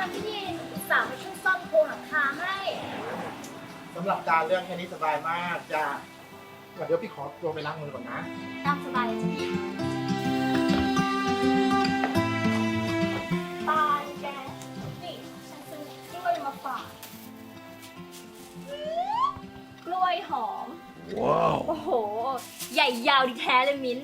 นะพี่สาวมาช่วยซ่อมโครงหลังคาให้สำหรับการเรื่องแค่นี้สบายมากจะเดี๋ยวพี่ขอตัวไปล้างมือก่อนนะตามสบายเลยจ้ะพี่ตายแกนี่กล้วยมาฝากกล้วยหอม ว้าว โอ้โห ใหญ่ยาวดีแท้เลยมิ้น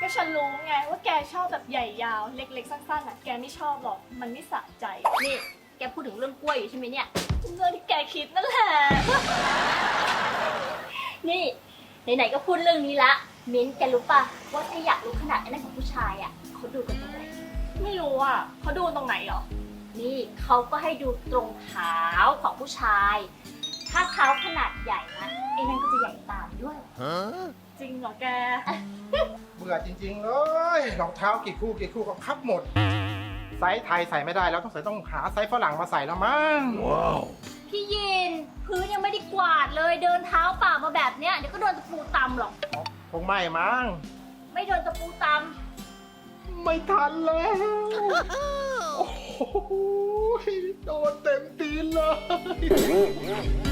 ก็ฉันรู้ไงว่าแกชอบแบบใหญ่ยาวเล็กๆสั้นๆอะแกไม่ชอบหรอกมันไม่สะใจนี่แกพูดถึงเรื่องกล้วยอยู่ใช่ไหมเนี่ยเรื่องที่แกคิดนั่นแหละ นี่ไหนๆก็พูดเรื่องนี้ละมิ้นแกรู้ป่ะว่าถ้าอยากรู้ขนาดไอ้นั่นของผู้ชายอะเขาดูกันตรงไหนไม่รู้อะเขาดูตรงไหนหรอ นี่เขาก็ให้ดูตรงเท้าของผู้ชาย ถ้าเท้าขนาดใหญ่นะไอ้นั่นก็จะใหญ่ตามด้วย จริงเหรอแก เบื่อจริงๆเลยรองเท้ากี่คู่กี่คู่ก็คับหมด ไซส์ไทยใส่ไม่ได้แล้วต้องใส่ต้องหาไซส์ฝรั่งมาใส่แล้วมั้ง พี่ยิน พื้นยังไม่ได้กวาดเลยเดินเท้าเปล่ามาแบบเนี้ยเดี๋ยวก็โดนตะปูตำหรอก คงไม่มั้ง ไม่โดนตะปูตไม่ทันแล้ว โอ้โหโดนเต็มตีนเลยเ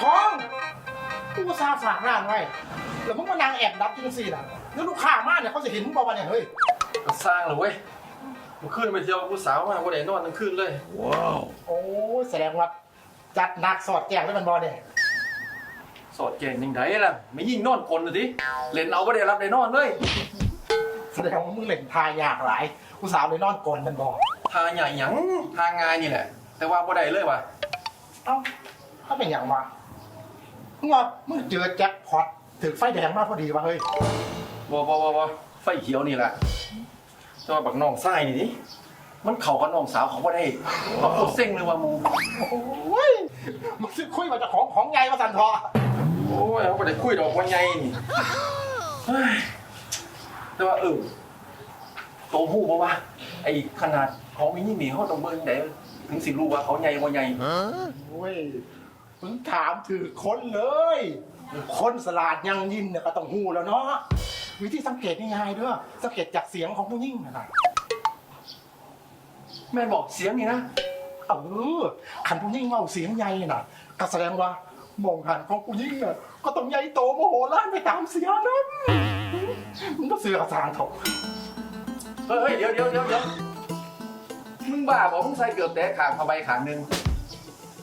ทองกูอุตสาห์ฝากร้านไว้แล้วมึงมานางแอบดับจริงสิล่ะแล้วลูกค้ามาเนี่ยเขาจะเห็นมึงบอกว่าเนี่ยเฮ้ยก็สร้างเลยเว้ยเมื่อคืนไปเที่ยวกับผู้สาวมาวันไหนนอนทั้งคืนเลย โอ้ยแสดงว่าจัดหนักสอดแจงได้มันบอเนี่ยสอดเก่งยังไงล่ะไม่ยิ่งนอนกลนเลยทีเล่นเอาก็ได้รับได้นอนเลยแสดงว่ามึงเล่นทายยากหลายกูสาวเลยนอนกลนมันบอกทาใหญ่หยังทางานนี่แหละ แต่ว่าบ่ได้เลยว่ะเอ้าเขาเป็นอย่างวะ มึงว่ามึงเจอแจ็คพอตถึงไฟแดงมากพอดีวะเฮ้ยบ่บ่บ่บ่ไฟเขียวนี่แหละแต่ว่าบักน้องไส้นี่ดิมันเข้ากับน้องสาวเขาบ่ได้มาพูดเซ็งเลยว่าหมูโอ้ยมึงซื้อคุยมาจากของของไงมาสันทอโอ้ยเขาบ่ได้คุยดอกว่าไงนี่เฮ้ยแต่ว่าเออโตหูบ่วะไอ้ขนาดของมินิหมีเขาต้องเบิ่งได้ถึงสิรู้ว่าเขาใหญ่บ่ใหญ่โอ้ย มึงถามถือคนเลย คนสลาดยังยินเนี่ยก็ต้องหูแล้วเนาะวิธีสังเกตง่ายๆด้อสังเกตจากเสียงของผู้ยิ่งนะแม่บอกเสียงนี่นะเออขันผู้ยิ่งเมาเสียงใหญ่น่ะก็แสดงว่ามองหันของผู้ยิ่งน่ะก็ต้องใหญ่โตโมโหล้านไปตามเสียงนั้นมึงก็เสือกสางเถอะเฮ้ยเดี๋ยวเดี๋ยวเดี๋ยวเดี๋ยวมึงบ้าบอกมึงใส่เกือบแต่ขางผ้าใบขางหนึ่ง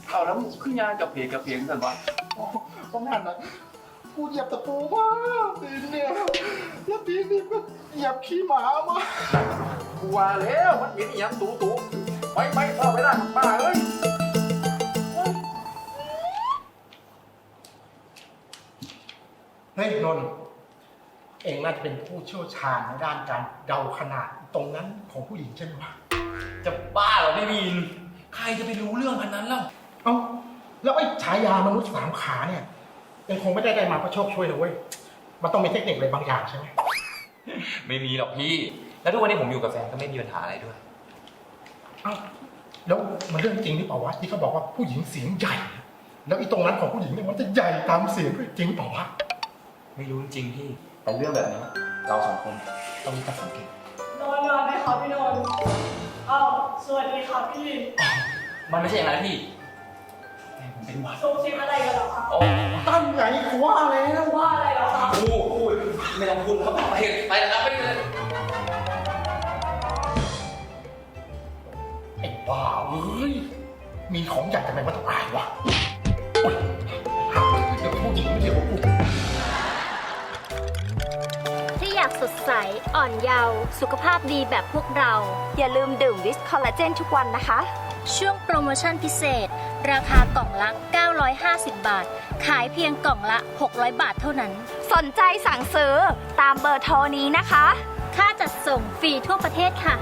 เอาแล้วมึงขึ้นยางกับเพกกับเพงกันวะเพราะงั้นนะกูเหยียบตะปูมากตีนเนี่ยแล้วตีนนี่ก็เหยียบขี้หมามากูว่าแล้วมันมีอหยังตูตูไปไปเข้าไปได้ป้าเอ้ยเฮ้ยนนท์เองน่าจะเป็นผู้เชี่ยวชาญในด้านการเดาขนาดตรงนั้นของผู้หญิงใช่ไหมวะจะบ้าเหรอพี่บีนใครจะไปรู้เรื่องพันนั้นเล่า เอ้าแล้วไอ้ฉายามนุษย์สามขาเนี่ยเองคงไม่ได้ได้มาเพราะโชคช่วยนะเว้ยมันต้องมีเทคนิคอะไรบางอย่างใช่ไหมไม่มีหรอกพี่ แล้วทุกวันนี้ผมอยู่กับแฟนก็ไม่มีปัญหาอะไรด้วย เอ้าแล้วมันเรื่องจริงหรือเปล่าวะที่เขาบอกว่าผู้หญิงเสียงใหญ่ แล้วไอ้ตรงนั้นของผู้หญิงเนี่ยมันจะใหญ่ตามเสียงด้วยจริงหรือเปล่าวะไม่รู้จริงๆพี่ แต่เรื่องแบบนี้เราสองคนต้องมีการสังเกตนอนนอนไหมครับพี่นนท์อ้าวสวัสดีครับพี่ มันไม่ใช่อย่างนั้นพี่แฟน ผมเป็นหวัดซุบซิบอะไรกันเหรอครับโอ้ตั้งไงกูว่าแล้วว่าอะไรเหรอครับพูดพูดไม่ต้องพูดครับไปไปนะครับไปเลยไอ้บ้าเอ้ยมีของใหญ่ทำไมมันต้องอายวะโอ๊ยหักเดี๋ยวผู้หญิงไม่เดี๋ยวกูที่อยากสดใส อ่อนเยาว์สุขภาพดีแบบพวกเรา อย่าลืมดื่มวิสคอลลาเจนทุกวันนะคะ ช่วงโปรโมชั่นพิเศษ ราคากล่องละ 950 บาท ขายเพียงกล่องละ 600 บาทเท่านั้น สนใจสั่งซื้อตามเบอร์โทรนี้นะคะ ค่าจัดส่งฟรีทั่วประเทศค่ะ